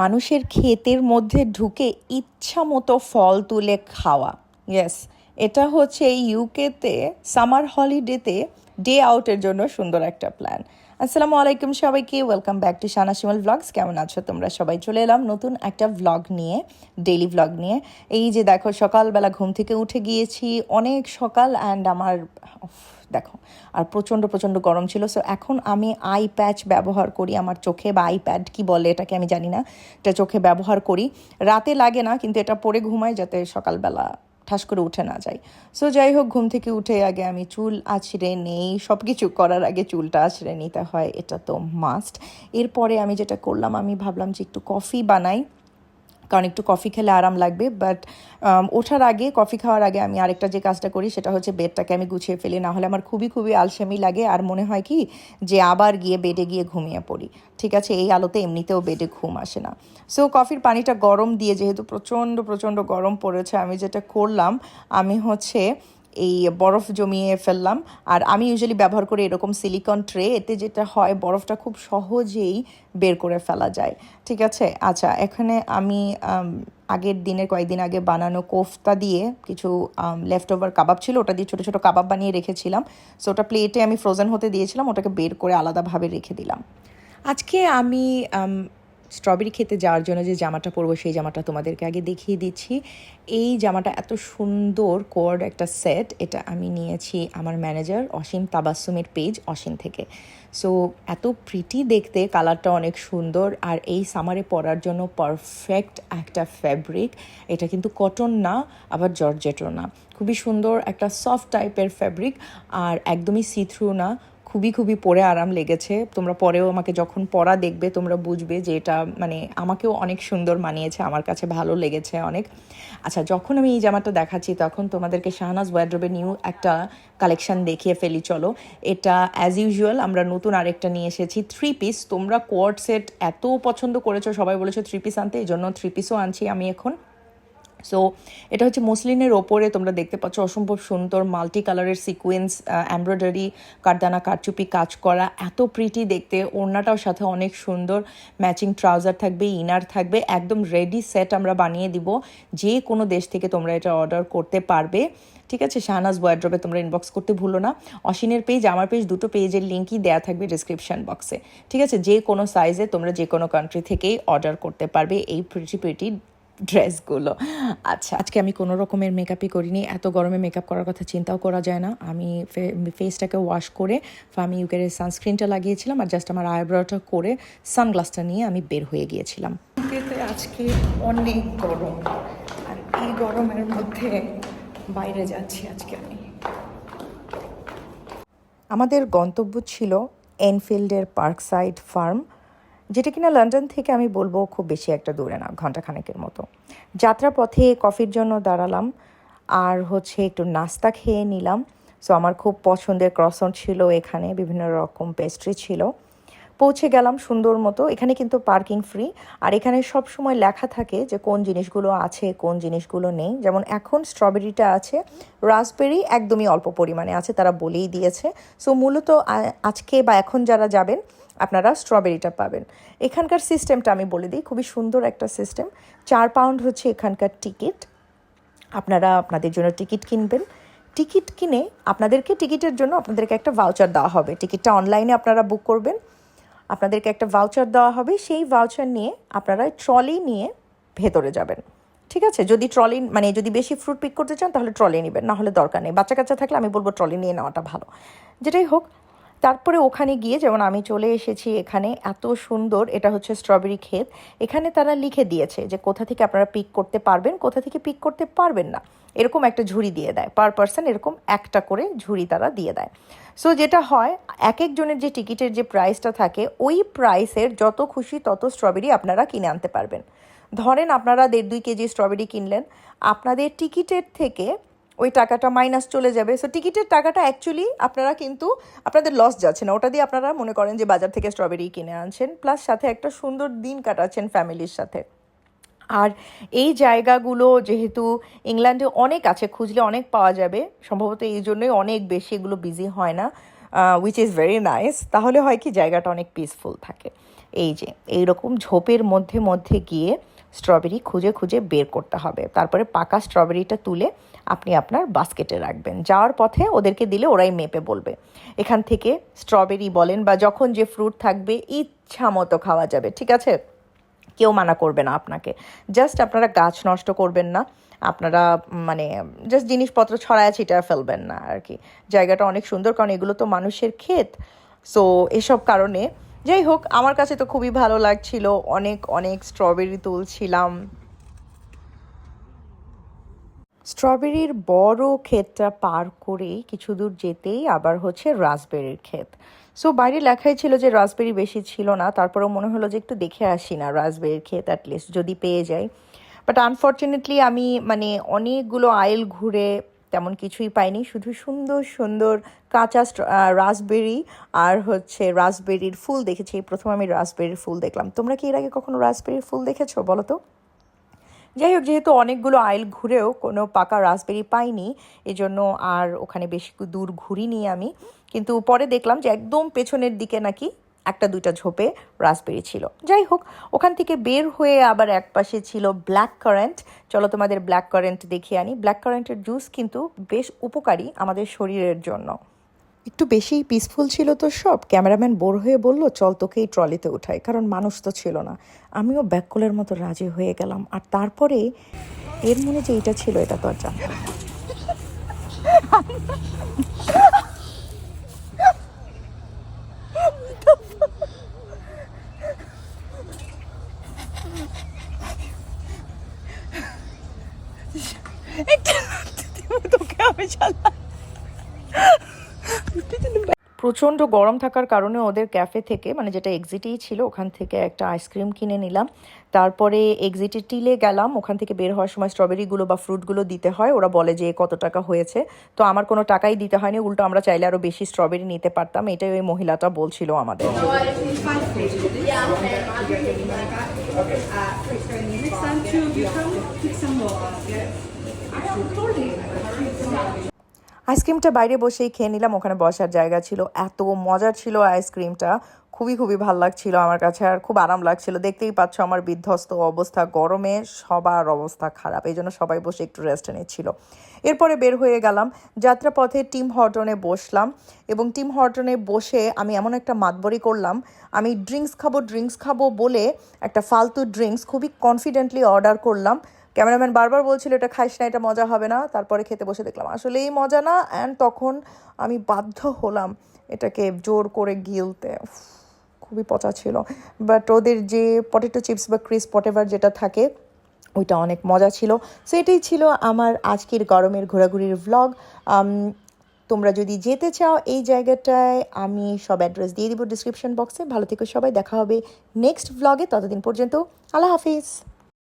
মানুষের ক্ষেতের মধ্যে ঢুকে ইচ্ছা মতো ফল তুলে খাওয়া। ইয়েস এটা হচ্ছে ইউকেতে সামার হলিডেতে ডে আউটের জন্য সুন্দর একটা প্ল্যান আসসালামু আলাইকুম সবাইকে welcome back to Shana Shimol vlogs কেমন আছো তোমরা? সবাই চলে এলাম নতুন একটা ভ্লগ নিয়ে ডেলি ভ্লগ নিয়ে। এই যে দেখো, সকালবেলা ঘুম থেকে উঠে গিয়েছি, অনেক সকাল অ্যান্ড আমার দেখো, আর প্রচণ্ড প্রচণ্ড গরম ছিল সো এখন আমি আই প্যাচ ব্যবহার করি আমার চোখে, বা আই প্যাড কী বলে এটাকে আমি জানি না, এটা চোখে ব্যবহার করি। রাতে লাগে না, কিন্তু এটা পরে ঘুমাই যাতে সকালবেলা ঠাস করে উঠে না যায়। সো যাই হোক, ঘুম থেকে উঠে আগে আমি চুল আছড়ে নেই সব কিছু করার আগে চুলটা আছড়ে নিতে হয়, এটা তো মাস্ট এরপরে আমি যেটা করলাম, আমি ভাবলাম যে একটু কফি বানাই। কারণ একটু কফি খেলে আরাম লাগবে বাট ওঠার আগে কফি খাওয়ার আগে আমি আরেকটা যে কাজটা করি সেটা হচ্ছে বেডটাকে আমি গুছিয়ে ফেলি, না হলে আমার খুবই খুবই আলসেমি লাগে, আর মনে হয় কি যে আবার গিয়ে বেডে গিয়ে ঘুমিয়ে পড়ি। ঠিক আছে, এই আলোতে এমনিতেও বেডে ঘুম আসে না। সো কফির পানিটা গরম দিয়ে, যেহেতু প্রচণ্ড প্রচণ্ড গরম পড়েছে, আমি যেটা করলাম, আমি হচ্ছে এই বরফ জমিয়ে ফেললাম। আর আমি ইউজুয়ালি ব্যবহার করি এরকম সিলিকন ট্রে এতে যেটা হয় বরফটা খুব সহজেই বের করে ফেলা যায়। ঠিক আছে? আচ্ছা এখানে আমি আগের দিনের কয়েকদিন আগে বানানো কোফতা দিয়ে কিছু লেফট ওভার কাবাব ছিল, ওটা দিয়ে ছোটো ছোটো কাবাব বানিয়ে রেখেছিলাম। সো ওটা প্লেটে আমি ফ্রোজেন হতে দিয়েছিলাম, ওটাকে বের করে আলাদাভাবে রেখে দিলাম। আজকে আমি স্ট্রবেরি খেতে যাওয়ার জন্য যে জামাটা পরবো, সেই জামাটা তোমাদেরকে আগে দেখিয়ে দিচ্ছি। এই জামাটা এত সুন্দর কোয়ার্ড একটা সেট, এটা আমি নিয়েছি আমার ম্যানেজার অসীম তাবাসুমের পেজ, অসীম থেকে। সো এত প্রিটি দেখতে, কালারটা অনেক সুন্দর, আর এই সামারে পরার জন্য পারফেক্ট একটা ফ্যাব্রিক এটা কিন্তু কটন না, আবার জর্জেটও না। খুবই সুন্দর একটা সফট টাইপের ফ্যাব্রিক আর একদমই সি থ্রু না। খুবই খুবই পরে আরাম লেগেছে। তোমরা পরেও আমাকে যখন পরা দেখবে, তোমরা বুঝবে যে এটা মানে আমাকেও অনেক সুন্দর মানিয়েছে, আমার কাছে ভালো লেগেছে অনেক। আচ্ছা যখন আমি এই জামাটা দেখাচ্ছি, তখন তোমাদেরকে শাহনাজ ওয়ার্ড্রোবের নিউ একটা কালেকশন দেখিয়ে ফেলি, চলো। এটা অ্যাজ ইউজুয়াল আমরা নতুন আরেকটা নিয়ে এসেছি থ্রি পিস তোমরা কোয়ার্ড সেট এত পছন্দ করেছ, সবাই বলেছ থ্রি পিস আনতে, এই জন্য থ্রি পিসও আনছি আমি এখন। সো এটা হচ্ছে মুসলিনের ওপরে তোমরা দেখতে পাচ্ছ অসম্ভব সুন্দর মাল্টি কালারের সিকোয়েন্স এমব্রয়ডারি কারদানা কারচুপি কাজ করা। এত প্রিটি দেখতে। ওড়নাটাও সাথে অনেক সুন্দর। ম্যাচিং ট্রাউজার থাকবে ইনার থাকবে। একদম রেডি সেট আমরা বানিয়ে দিব। যে কোনো দেশ থেকে তোমরা এটা অর্ডার করতে পারবে। ঠিক আছে? শাহনাজ ওয়ার্ড্রবে তোমরা ইনবক্স করতে ভুলো না। অসিনের পেজ আমার পেজ দুটো পেজের লিঙ্কই দেওয়া থাকবে ডিসক্রিপশন বক্সে ঠিক আছে? যে কোনো সাইজে তোমরা যে কোনো কান্ট্রি থেকেই অর্ডার করতে পারবে। এই প্রিটি প্রিটি ড্রেসগুলো। আচ্ছা আজকে আমি কোনো রকমের মেকআপই করিনি। এত গরমে মেকআপ করার কথা চিন্তাও করা যায় না। আমি ফেসটাকে ওয়াশ করে আমি ইউকের সানস্ক্রিনটা লাগিয়েছিলাম আর জাস্ট আমার আইব্রোটা করে সানগ্লাসটা নিয়ে আমি বের হয়ে গিয়েছিলাম। আজকে অনেক গরম। আর এই গরমের মধ্যে বাইরে যাচ্ছি আজকে আমি। আমাদের গন্তব্য ছিল এনফিল্ডের পার্কসাইড ফার্ম যেটা কিনা লন্ডন থেকে আমি বলব খুব বেশি একটা দূরে না ঘন্টাখানেকের মতো। যাত্রাপথে কফির জন্য দাঁড়ালাম আর হচ্ছে একটু নাস্তা খেয়ে নিলাম। সো আমার খুব পছন্দের ক্রসন ছিল এখানে, বিভিন্ন রকম পেস্ট্রি ছিল। পৌঁছে গেলাম সুন্দর মতো, এখানে কিন্তু পার্কিং ফ্রি আর এখানে সব সময় লেখা থাকে যে কোন জিনিসগুলো আছে, কোন জিনিসগুলো নেই। যেমন এখন স্ট্রবেরিটা আছে রাসবেরি একদমই অল্প পরিমাণে আছে, তারা বলেই দিয়েছে। সো মূলত আজকে বা এখন যারা যাবেন আপনারা স্ট্রবেরিটা পাবেন। এখানকার সিস্টেমটা আমি বলে দিই, খুবই সুন্দর একটা সিস্টেম চার পাউন্ড হচ্ছে এখানকার টিকিট আপনারা আপনাদের জন্য টিকিট কিনবেন। টিকিট কিনে আপনাদেরকে টিকিটের জন্য আপনাদেরকে একটা ভাউচার দেওয়া হবে। টিকিটটা অনলাইনে আপনারা বুক করবেন। আপনাদেরকে একটা ভাউচার দেওয়া হবে। সেই ভাউচার নিয়ে আপনারা ট্রলি নিয়ে ভেতরে যাবেন। ঠিক আছে? যদি ট্রলি মানে যদি বেশি ফ্রুট পিক করতে চান, তাহলে ট্রলি নেবেন। না হলে দরকার নেই। বাচ্চা কাচ্চা থাকলে আমি বলব ট্রলি নিয়ে নেওয়াটা ভালো। যেটাই হোক তারপরে ওখানে গিয়ে যেমন আমি চলে এসেছি এখানে, এত সুন্দর, এটা হচ্ছে স্ট্রবেরি ক্ষেত। এখানে তারা লিখে দিয়েছে যে কোথা থেকে আপনারা পিক করতে পারবেন, কোথা থেকে পিক করতে পারবেন না। এরকম একটা ঝুড়ি দিয়ে দেয় পার পার্সন এরকম একটা করে ঝুড়ি তারা দিয়ে দেয়। সো যেটা হয়, এক একজনের যে টিকিটের যে প্রাইসটা থাকে, ওই প্রাইসের যত খুশি তত স্ট্রবেরি আপনারা কিনে আনতে পারবেন। ধরেন আপনারা দেড় দুই কেজি স্ট্রবেরি কিনলেন, আপনাদের টিকিটের থেকে ওই টাকাটা মাইনাস চলে যাবে। সো টিকিটের টাকাটা অ্যাকচুয়ালি আপনারা কিন্তু আপনাদের লস যাচ্ছে না। ওটা দিয়ে আপনারা মনে করেন যে বাজার থেকে স্ট্রবেরি কিনে আনছেন প্লাস সাথে একটা সুন্দর দিন কাটাচ্ছেন ফ্যামিলির সাথে। আর এই জায়গাগুলো যেহেতু ইংল্যান্ডে অনেক আছে, খুঁজলে অনেক পাওয়া যাবে। সম্ভবত এই জন্যই অনেক বেশি এগুলো বিজি হয় না উইচ ইজ ভেরি নাইস তাহলে হয় কি, জায়গাটা অনেক পিসফুল থাকে। এই যে, এইরকম ঝোপের মধ্যে মধ্যে গিয়ে স্ট্রবেরি খুঁজে খুঁজে বের করতে হবে। তারপরে পাকা স্ট্রবেরিটা তুলে আপনি আপনার বাস্কেটে রাখবেন। যাওয়ার পথে ওদেরকে দিলে ওরাই মেপে বলবে। এখান থেকে স্ট্রবেরি বলেন বা যখন যে ফ্রুট থাকবে, ইচ্ছা মতো খাওয়া যাবে, ঠিক আছে? কেউ মানা করবে না আপনাকে। জাস্ট আপনারা গাছ নষ্ট করবেন না। আপনারা মানে জাস্ট জিনিসপত্র ছড়ায় ছিটায় ফেলবেন না আর কি জায়গাটা অনেক সুন্দর, কারণ এগুলো তো মানুষের ক্ষেত। সো, এসব কারণে, যাই হোক, আমার কাছে তো খুবই ভালো লাগছিল। অনেক অনেক স্ট্রবেরি তুলছিলাম। স্ট্রবেরির বড় ক্ষেতটা পার করে কিছু দূর যেতেই আবার হচ্ছে রাসবেরির ক্ষেত। সো বাইরে লেখাই ছিল যে রাসবেরি বেশি ছিল না, তারপরেও মনে হলো যে একটু দেখে আসি না রাসবেরির ক্ষেত অ্যাটলিস্ট যদি পেয়ে যাই। বাট আনফর্চুনেটলি আমি মানে অনেকগুলো আইল ঘুরে তেমন কিছুই পাইনি, শুধু সুন্দর সুন্দর কাঁচা রাসবেরি আর হচ্ছে রাসবেরির ফুল দেখেছি। প্রথম আমি রাসবেরির ফুল দেখলাম। তোমরা কি এর আগে কখনো রাসবেরির ফুল দেখেছ বলো তো? যাই হোক যেহেতু অনেকগুলো আইল ঘুরেও কোনো পাকা রাসবেরি পাইনি, এজন্য আর ওখানে বেশি দূর ঘুরিনি আমি। কিন্তু পরে দেখলাম যে একদম পেছনের দিকে নাকি একটা দুইটা ঝোপে রাসবেরি ছিল। যাই হোক ওখান থেকে বের হয়ে আবার এক পাশে ছিল ব্ল্যাক কারেন্ট। চলো তোমাদের ব্ল্যাক কারেন্ট দেখিয়ে আনি। ব্ল্যাক কারেন্টের জুস কিন্তু বেশ উপকারী আমাদের শরীরের জন্য। একটু বেশি পিসফুল ছিল তো সব। ক্যামেরাম্যান বোর হয়ে বলল, চল তোকে এই ট্রলিতে উঠাই, কারণ মানুষ তো ছিল না। আমিও ব্যাককলের মতো রাজি হয়ে গেলাম। আর তারপরে এর মনে যে এটা ছিল, এটা তো আর জানতাম। তোকে, আমি প্রচণ্ড গরম থাকার কারণে ওদের ক্যাফে থেকে মানে যেটা এক্সিটেই ছিল, ওখান থেকে একটা আইসক্রিম কিনে নিলাম। তারপরে এক্সিটে টিলে গেলাম, ওখান থেকে বের হওয়ার সময় স্ট্রবেরিগুলো বা ফ্রুটগুলো দিতে হয়, ওরা বলে যে কত টাকা হয়েছে। তো আমার কোনো টাকাই দিতে হয়নি, উল্টো আমরা চাইলে আরও বেশি স্ট্রবেরি নিতে পারতাম, এটাই ওই মহিলাটা বলছিল আমাদের। আইসক্রিমটা বাইরে বসেই খেয়ে নিলাম, ওখানে বসার জায়গা ছিল। এত মজার ছিল আইসক্রিমটা খুবই খুবই ভালো লাগছিল আমার কাছে আর খুব আরাম লাগছিল। দেখতেই পাচ্ছ আমার বিধ্বস্ত অবস্থা, গরমে সবার অবস্থা খারাপ, এই জন্য সবাই বসে একটু রেস্ট নিচ্ছিল। এরপরে বের হয়ে গেলাম, যাত্রাপথে টিম হর্টনে বসলাম এবং টিম হর্টনে বসে আমি এমন একটা মাতবরি করলাম আমি ড্রিঙ্কস খাব ড্রিঙ্কস খাব বলে একটা ফালতু ড্রিঙ্কস খুবই কনফিডেন্টলি অর্ডার করলাম। ক্যামেরাম্যান বারবার বলছিল, এটা খাইস না, এটা মজা হবে না। তারপরে খেতে বসে দেখলাম আসলে এই মজা না? অ্যান্ড তখন আমি বাধ্য হলাম এটাকে জোর করে গিলতে। খুবই পচা ছিল। বাট ওদের যে পটেটো চিপস বা ক্রিস পটেভার যেটা থাকে, ওইটা অনেক মজা ছিল। সো এটাই ছিল আমার আজকের গরমের ঘোরাঘুরির ভ্লগ তোমরা যদি যেতে চাও এই জায়গাটায়, আমি সব অ্যাড্রেস দিয়ে দিব ডিসক্রিপশন বক্সে ভালো থেকে সবাই, দেখা হবে নেক্সট ব্লগে ততদিন পর্যন্ত আল্লাহ হাফিজ।